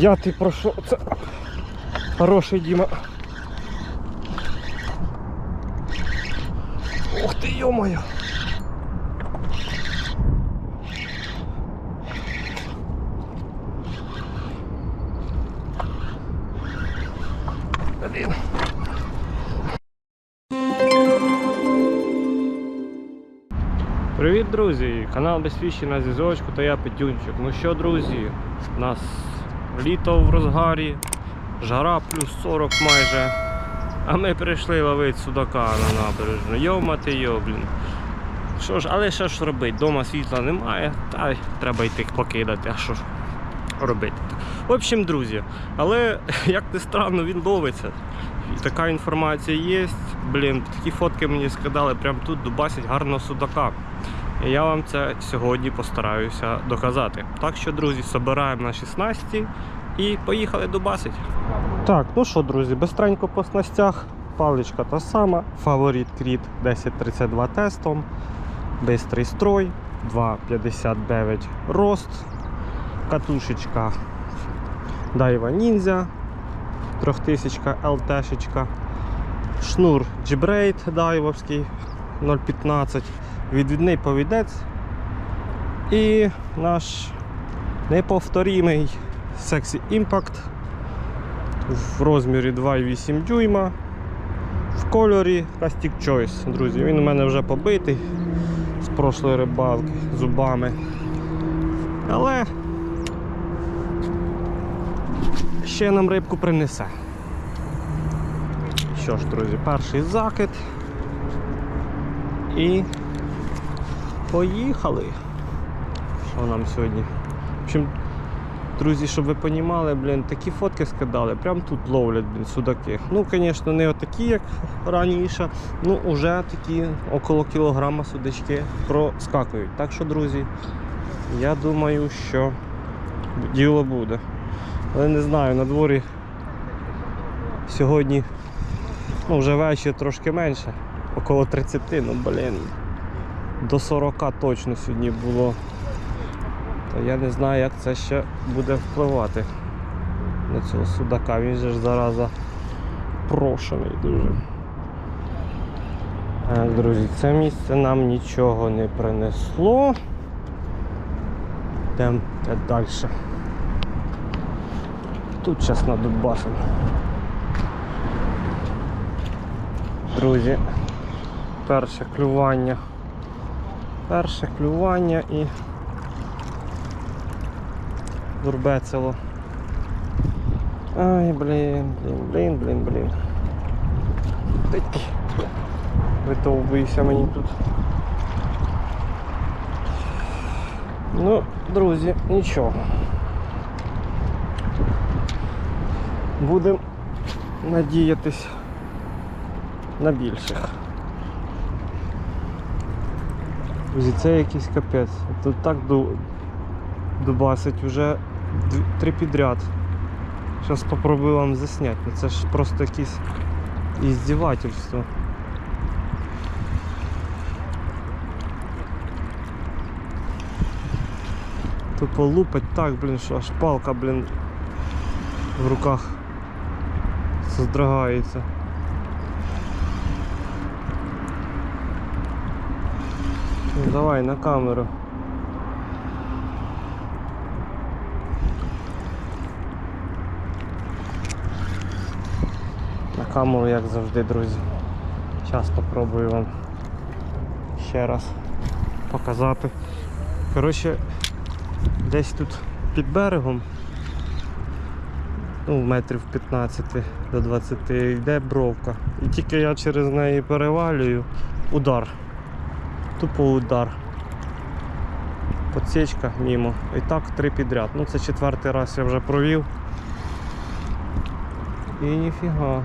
Я ти про що? Це хороший Діма. Ух ти, йо-моє. Привіт, друзі! Канал Безфіші на зв'язочку та я Петюнчик. Ну що, друзі, нас літо в розгарі, жара плюс 40 майже. А ми прийшли ловити судака на набережну. Йомати йо, блін. Що ж, але що ж робити? Дома світла немає, та й треба йти покидати, а що ж робити. В общем, друзі, але як не странно, він ловиться. Така інформація є. Блін, такі фотки мені скидали, прямо тут дубасять гарного судака. І я вам це сьогодні постараюся доказати. Так що, друзі, собираємо на 16 і поїхали дубасить. Так, ну що, друзі, бистренько по снастях. Паличка та сама. Фаворит Кріт 1032 тестом. Бистрий строй, 2,59 рост. Катушечка Daiwa Ninja 3000 LT-шечка. Шнур G-Braid дайвовський 0,15. Відвідний повідець. І наш неповторімий Sexy Impact в розмірі 2,8 дюйма. В кольорі Plastic Choice, друзі. Він у мене вже побитий з прошлої рибалки зубами. Але ще нам рибку принесе. Що ж, друзі, перший закид. І поїхали. Що нам сьогодні? В общем, друзі, щоб ви розуміли, блін, такі фотки скидали, прям тут ловлять блін, судаки. Ну, звісно, не отакі, як раніше, ну вже такі около кілограма судачки проскакують. Так що, друзі, я думаю, що діло буде. Але не знаю, на дворі сьогодні ну, вже вечір трошки менше, около 30, ну блін, до 40 точно сьогодні було. То я не знаю, як це ще буде впливати на цього судака. Він же ж зараза прошений дуже. Друзі, це місце нам нічого не принесло. Йдемо далі. Тут зараз на Дубасом. Друзі, перше клювання. Перше клювання і дурбецело. Ай, блін, блін, блін, блін, блін. Ти. Мені тут. Ну, друзі, нічого. Будемо надіятись на більших. Друзі, це якийсь капець. Тут так дубасить вже три підряд. Зараз спробую вам засняти. Ну це ж просто якесь іздівательство. Тупо лупать так, блін, що аж палка, блін, в руках создрогається. Ну, давай на камеру. На камеру, як завжди, друзі. Зараз спробую вам ще раз показати. Коротше, десь тут під берегом, ну, метрів 15 до 20 йде бровка. І тільки я через неї перевалюю, удар. Тупо удар. Подсічка мімо. І так три підряд. Ну це четвертий раз я вже провів. І ніфіга.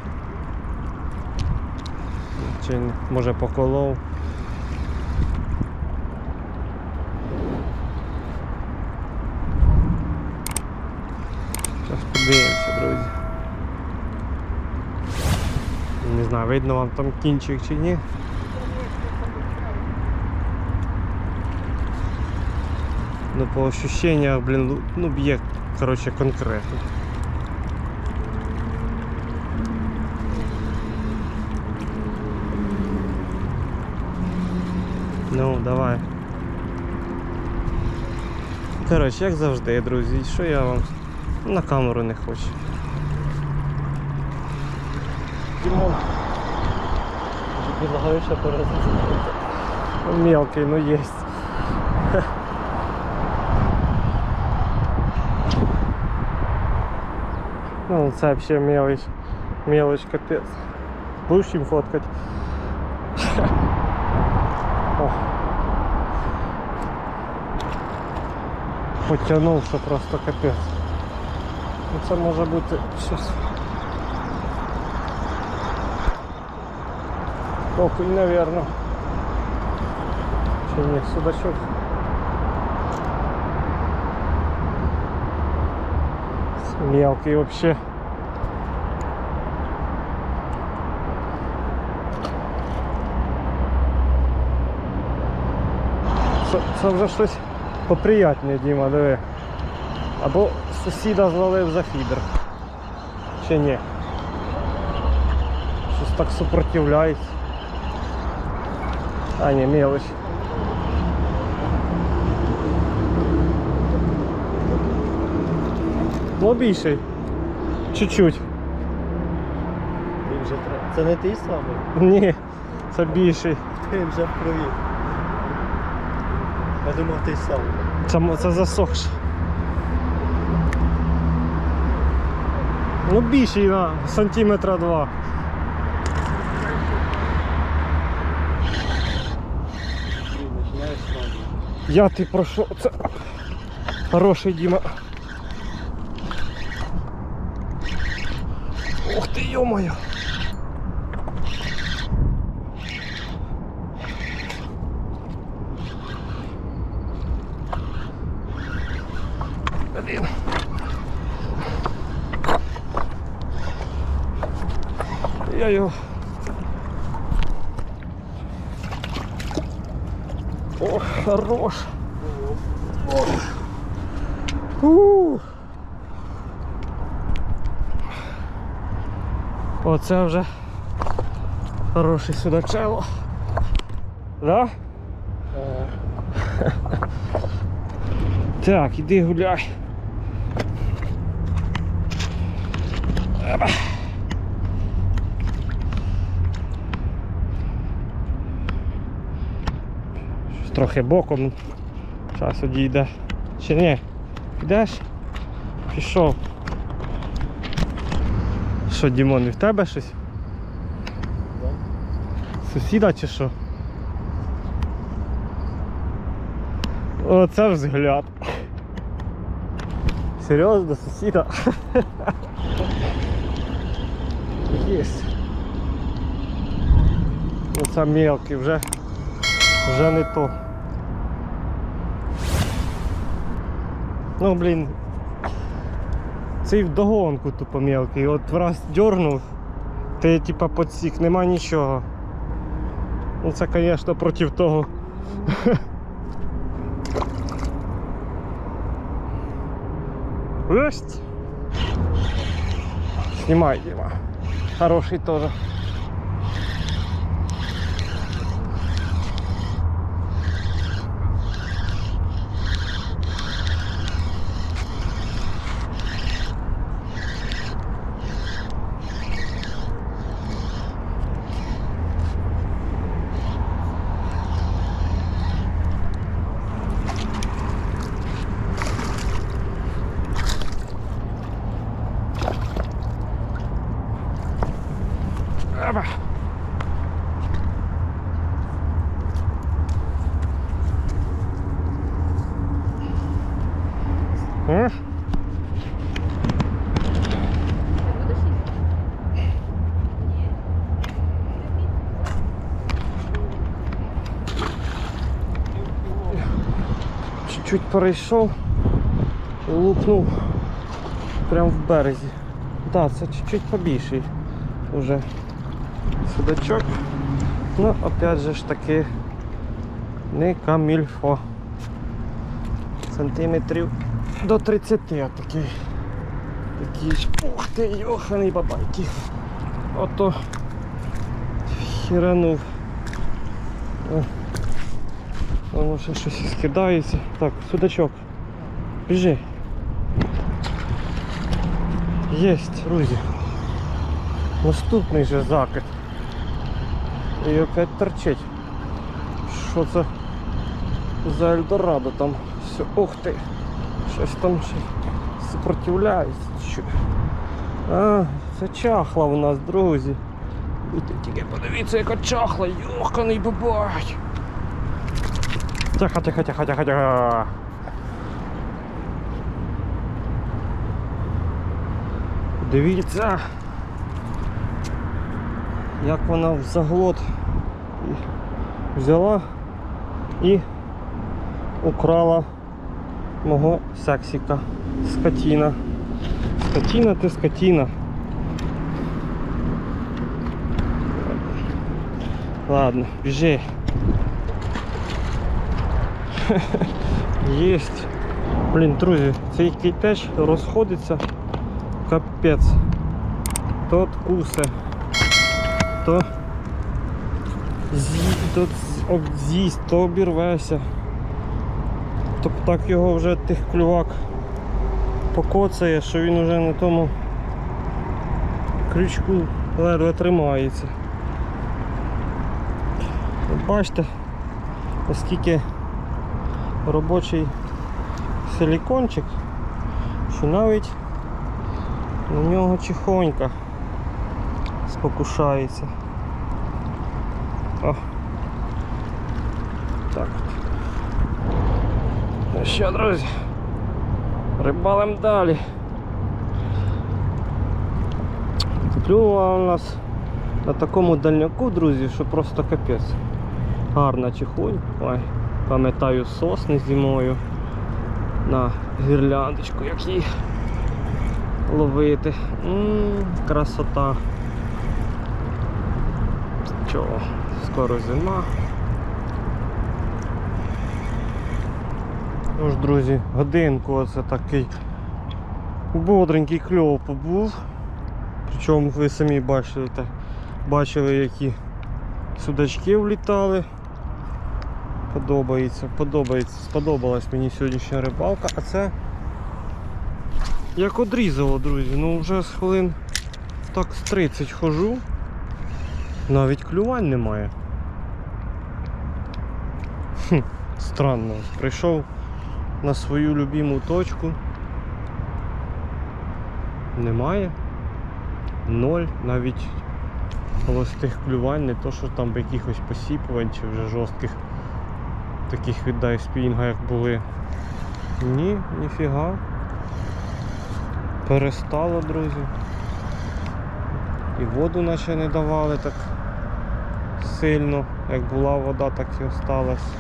Чи може поколов. Зараз подивимося, друзі. Не знаю, видно вам там кінчик чи ні. Ну по ощущениях, блін, ну б'є, короче конкретно. Ну, давай. Коротше, як завжди, друзі, що я вам на камеру не хочу. Димон. Предлагаю ще поразити. Мелкий, ну єсть. Ну, вообще мелочь. Мелочь, капец. Будешь им фоткать? О. Потягнув, що просто капець. Ну, Це може бути щось. Окунь, наверно. Чи ні, судачок. Мелкий вообще. Це, це вже щось поприятне, Діма, диви. Або сусіда звалив за фідер. Чи ні? Щось так супротивляється. А, ні, мелочь. Ну, більший. Чуть-чуть. Він вже тре- Це не той самий. Ні, це більший. Він вже в крові. Я думав той самий. Це, м- це засохше. Ну, більший на сантиметра два. Блін, починаєш сразу. Я ти про що? Це хороший Діма. Ух ти, йо-моє. Блін. Я його. О, хорош. Ух. Оце вже хороший судачело. Да? Так, іди гуляй. Трохи боком. Час одійде. Чи ні? Підеш? Пішов. Що, Дімон, і в тебе щось? Да. Сусіда чи що? Оце взгляд. Серйозно, сусіда? Єсть. Оце мелкий, вже, вже не то. Ну, блін. Цей вдогонку тупо мелкий. От враз дьорнув, ти типа подсік, нема нічого. Ну це, звісно, проти того. Есть. Снимай, Дима. Хороший тоже. Чуть-чуть перейшов, і лупнув прямо в березі. Так, це чуть-чуть побільший уже судачок. Ну, опять же ж таки, не камільфо. Сантиметрів до 30 отакий. Такий. ж. Ух ти, йоханий бабайки. Ото хіранув. О. Воно щось скидається. Так, судачок. Біжи. Єсть, друзі. Наступний же закид. І опять торчить. Що це за Ельдорадо там? Все, ух ти. Щось там ще сопротивляється. А, це чахла у нас, друзі. Тут тільки подивіться, яка чахла, йоханий бабай. Тихо, тихо, тихо, тихо, тихо. Дивіться, як вона в заглот взяла і украла мого сексіка. Скотіна. Скотіна ти скотіна. Ладно, біжи. Єсть. Блін, друзі, цей кітеч розходиться. Капець. То откусе. То з'їсть, то з'їсть, то обірвеся. Тобто так його вже тих клювак покоцає, що він вже на тому крючку ледве тримається. Бачите, оскільки робочий силікончик, що навіть на нього чихонька спокушається. О. Так. Ну що, друзі, рибалим далі. Клювала у нас на такому дальняку, друзі, що просто капець. Гарна чихонь. Ой, пам'ятаю сосни зимою на гірляндочку, як її ловити. М, красота. Чого, скоро зима. Тож, друзі, годинку оце такий бодренький кльов побув. Причому ви самі бачили, бачили, які судачки влітали. Подобається, подобається, сподобалась мені сьогоднішня рибалка, а це як одрізало, друзі. Ну вже з хвилин так з 30 хожу. Навіть клювань немає. Хм, странно. Прийшов на свою любиму точку. Немає. Ноль, навіть холостих клювань, не то що там якихось посіпувань чи вже жорстких таких віддай спінга, як були. Ні, ніфіга. Перестало, друзі. І воду наче не давали так сильно. Як була вода, так і осталась.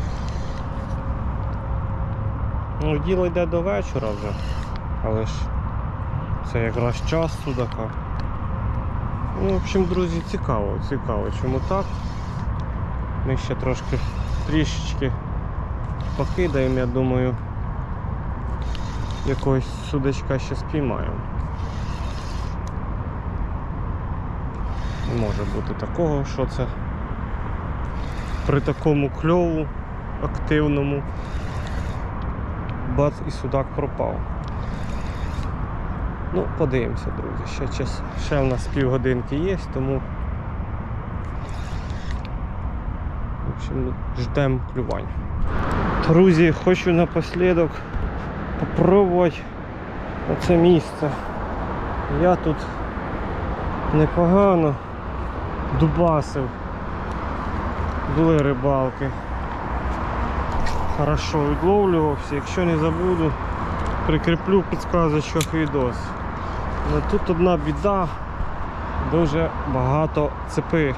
Ну, діло йде до вечора вже. Але ж це якраз час судака. Ну, в общем, друзі, цікаво, цікаво, чому так. Ми ще трошки трішечки покидаємо, я думаю, якогось судачка ще спіймаємо. Не може бути такого, що це при такому кльову активному бац і судак пропав. Ну, подивимося, друзі. Ще, час, ще в нас півгодинки є, тому в общем, ждемо клювань. Друзі, хочу напослідок попробувати оце місце. Я тут непогано дубасив. Були рибалки. Хорошо відловлювався. Якщо не забуду, прикріплю в підсказочках відос. Але тут одна біда, дуже багато цепи.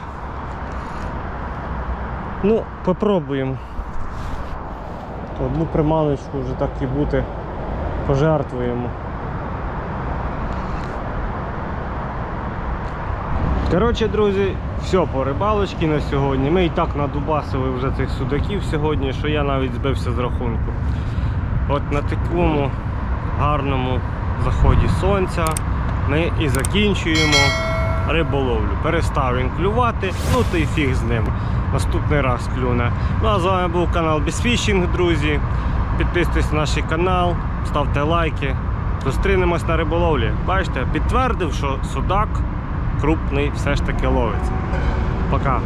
Ну, попробуємо. Одну приманочку вже так і бути пожертвуємо. Коротше, друзі, все по рибалочці на сьогодні. Ми і так надубасили вже цих судаків сьогодні, що я навіть збився з рахунку. От на такому гарному заході сонця ми і закінчуємо риболовлю. Перестав він клювати, ну то й фіг з ним. Наступний раз клюне. Ну а з вами був канал Безфішінг, друзі. Підписуйтесь на наш канал, ставте лайки. Зустрінемось на риболовлі. Бачите, підтвердив, що судак крупний все ж таки ловиться. Пока.